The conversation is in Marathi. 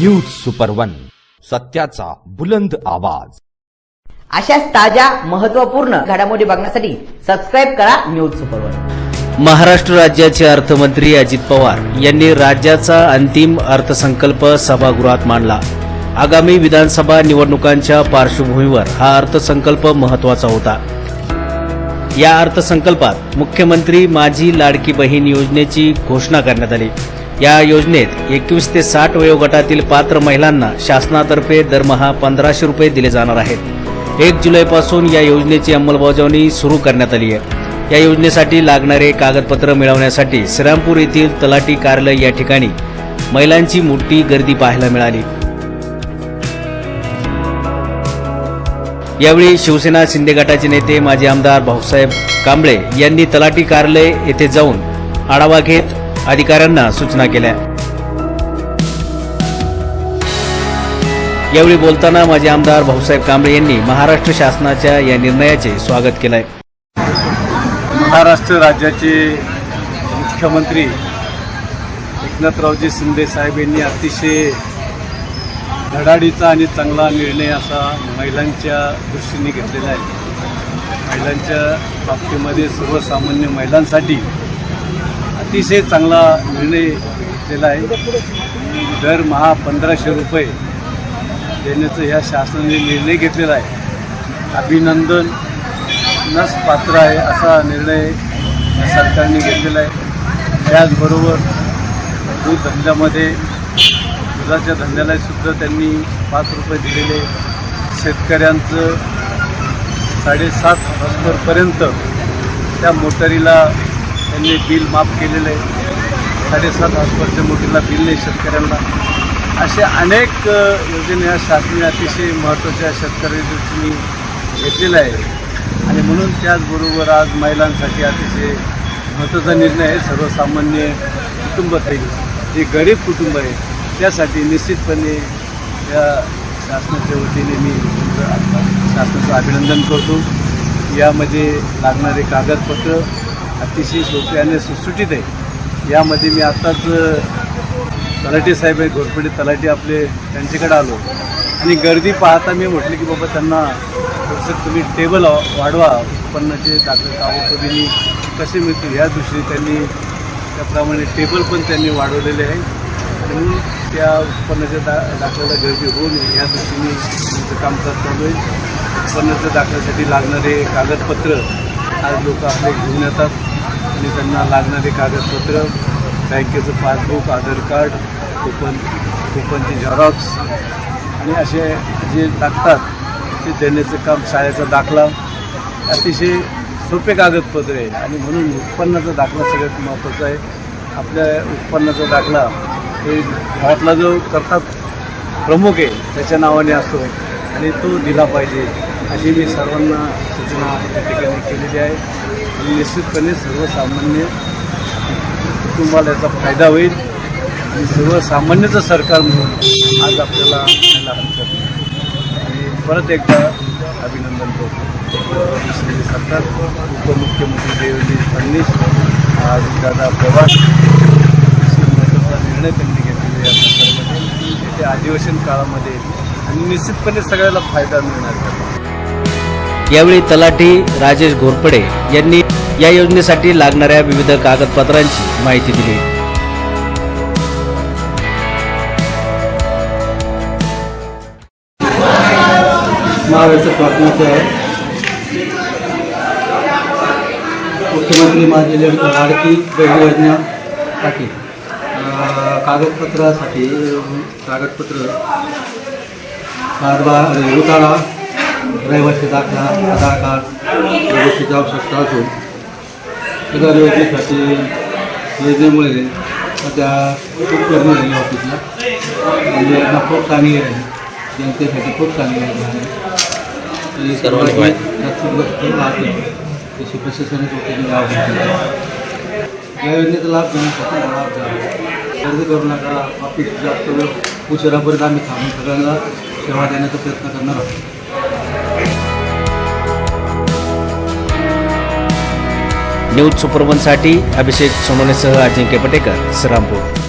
न्यूज सुपर वन सत्याचा बुलंद आवाज. अशाच ताज्या महत्त्वपूर्ण घडामोडी बघण्यासाठी सबस्क्राईब करा न्यूज सुपरवर महाराष्ट्र राज्याचे अर्थमंत्री अजित पवार यांनी राज्याचा अंतिम अर्थसंकल्प सभागृहात मांडला. आगामी विधानसभा निवडणुकांच्या पार्श्वभूमीवर हा अर्थसंकल्प महत्त्वाचा होता. या अर्थसंकल्पात मुख्यमंत्री माझी लाडकी बहीण योजनेची घोषणा करण्यात आली. या योजनेत एकवीस ते साठ वयोगटातील पात्र महिलांना शासनातर्फे दरमहा पंधराशे रुपये दिले जाणार आहेत. एक जुलैपासून या योजनेची अंमलबजावणी सुरू करण्यात आली आहे. या योजनेसाठी लागणारे कागदपत्र मिळवण्यासाठी श्रीरामपूर येथील तलाठी कार्यालय या ठिकाणी महिलांची मोठी गर्दी पाहायला मिळाली. यावेळी शिवसेना शिंदे गटाचे नेते माजी आमदार भाऊसाहेब कांबळे यांनी तलाठी कार्यालय येथे जाऊन आढावा घेत अधिकाऱ्यांना सूचना केल्या. यावेळी बोलताना माजी आमदार भाऊसाहेब कांबळे यांनी महाराष्ट्र शासनाच्या या निर्णयाचे स्वागत केलंय. महाराष्ट्र राज्याचे मुख्यमंत्री एकनाथरावजी शिंदे साहेब यांनी अतिशय धडाडीचा आणि चांगला निर्णय असा महिलांच्या दृष्टीने घेतलेला आहे. महिलांच्या बाबतीमध्ये सर्वसामान्य महिलांसाठी अतिशय चांगला निर्णय घेतलेला आहे. दरमहा पंधराशे रुपये देण्याचं ह्या शासनाने निर्णय घेतलेला आहे. अभिनंदन नस पात्र आहे असा निर्णय सरकारने घेतलेला आहे. त्याचबरोबर दूध धंद्यामध्ये दुधाच्या धंद्याला सुद्धा त्यांनी पाच रुपये दिलेले. शेतकऱ्यांचं साडेसात हजारपर्यंत त्या मोटारीला त्यांनी बिल माफ केलेलं आहे. साडेसात हॉस्परच्या मोठीला बिल नाही शेतकऱ्यांना. असे अनेक योजना या शासनाने अतिशय महत्त्वाच्या शेतकरी मी घेतलेल्या आहे आणि म्हणून त्याचबरोबर आज महिलांसाठी अतिशय महत्त्वाचा निर्णय आहे. सर्वसामान्य कुटुंब जे गरीब कुटुंब आहे त्यासाठी निश्चितपणे या शासनाच्या वतीने मी शासनाचं अभिनंदन करतो. यामध्ये लागणारे कागदपत्र अतिशय सोपी आणि सुटसुटीत आहे. यामध्ये मी आत्ताच तलाठी साहेब आहे घोरपडे तलाठी आपले त्यांच्याकडे आलो. आणि गर्दी पाहता मी म्हटलं की बाबा त्यांना थोडंसं तुम्ही टेबल वाढवा उत्पन्नाचे दाखल कागदपत्रीने कसे मिळतील ह्या दृष्टीने त्यांनी त्याप्रमाणे टेबल पण त्यांनी वाढवलेले आहे. म्हणून त्या उत्पन्नाच्या दा दाखल्याला गर्दी होऊ नये या दृष्टीने त्यांचं कामकाज चालू आहे. उत्पन्नाच्या दाखल्यासाठी लागणारे कागदपत्र आज लोक आपले घेऊन येतात. आणि त्यांना लागणारे कागदपत्र बँकेचं पासबुक आधार कार्ड कुपन कुपनची झेरॉक्स आणि असे जे लागतात ते देण्याचं काम शाळेचा दाखला. अतिशय सोपे कागदपत्र आहे आणि म्हणून उत्पन्नाचा दाखला सगळ्यात महत्त्वाचा आहे. आपल्या उत्पन्नाचा दाखला हे घरातला जो करतात प्रमुख आहे त्याच्या नावाने असतो आणि तो दिला पाहिजे. अशी मी सर्वांना सूचना त्या ठिकाणी केलेली आहे. आणि निश्चितपणे सर्वसामान्य कुटुंबाला याचा फायदा होईल. आणि सर्वसामान्यचं सरकार म्हणून आज आपल्याला हरकत नाही. आणि परत एकदा अभिनंदन करतो. शिंदे सरकार उपमुख्यमंत्री देवेंद्र फडणवीस आज दादा पवार महत्त्वाचा निर्णय त्यांनी घेतलेला या सरकारमध्ये. येत्या अधिवेशन काळामध्ये आणि निश्चितपणे सगळ्याला फायदा मिळणार यावेळी तलाठी राजेश घोरपडे यांनी या योजनेसाठी लागणाऱ्या विविध कागदपत्रांची माहिती दिली. आहे. मुख्यमंत्री माझे लाडकी बहीण योजनेसाठी कागदपत्रासाठी कागदपत्र सातबा उतारा रहिवासी दाखला आधार कार्ड या गोष्टीची आवश्यकता असून सदर योजनेसाठी योजनेमुळे सध्या खूप गर्मी झाली ऑफिसला आणि योजना खूप चांगली आहे. जनतेसाठी खूप चांगली आहे. सर्वांनी लाभ तशी प्रशासनाच्या वतीने गाव या योजनेचा लाभ घेण्यासाठी लाभ घ्यावा गर्दी करू नका. ऑफिस जास्त वेळ उशिरापर्यंत आम्ही थांबून सगळ्यांना सेवा देण्याचा प्रयत्न करणार आहोत. न्यूज सुपरवनसाठी अभिषेक सोनवणेसह अजिंक्य पटेकर श्रीरामपूर.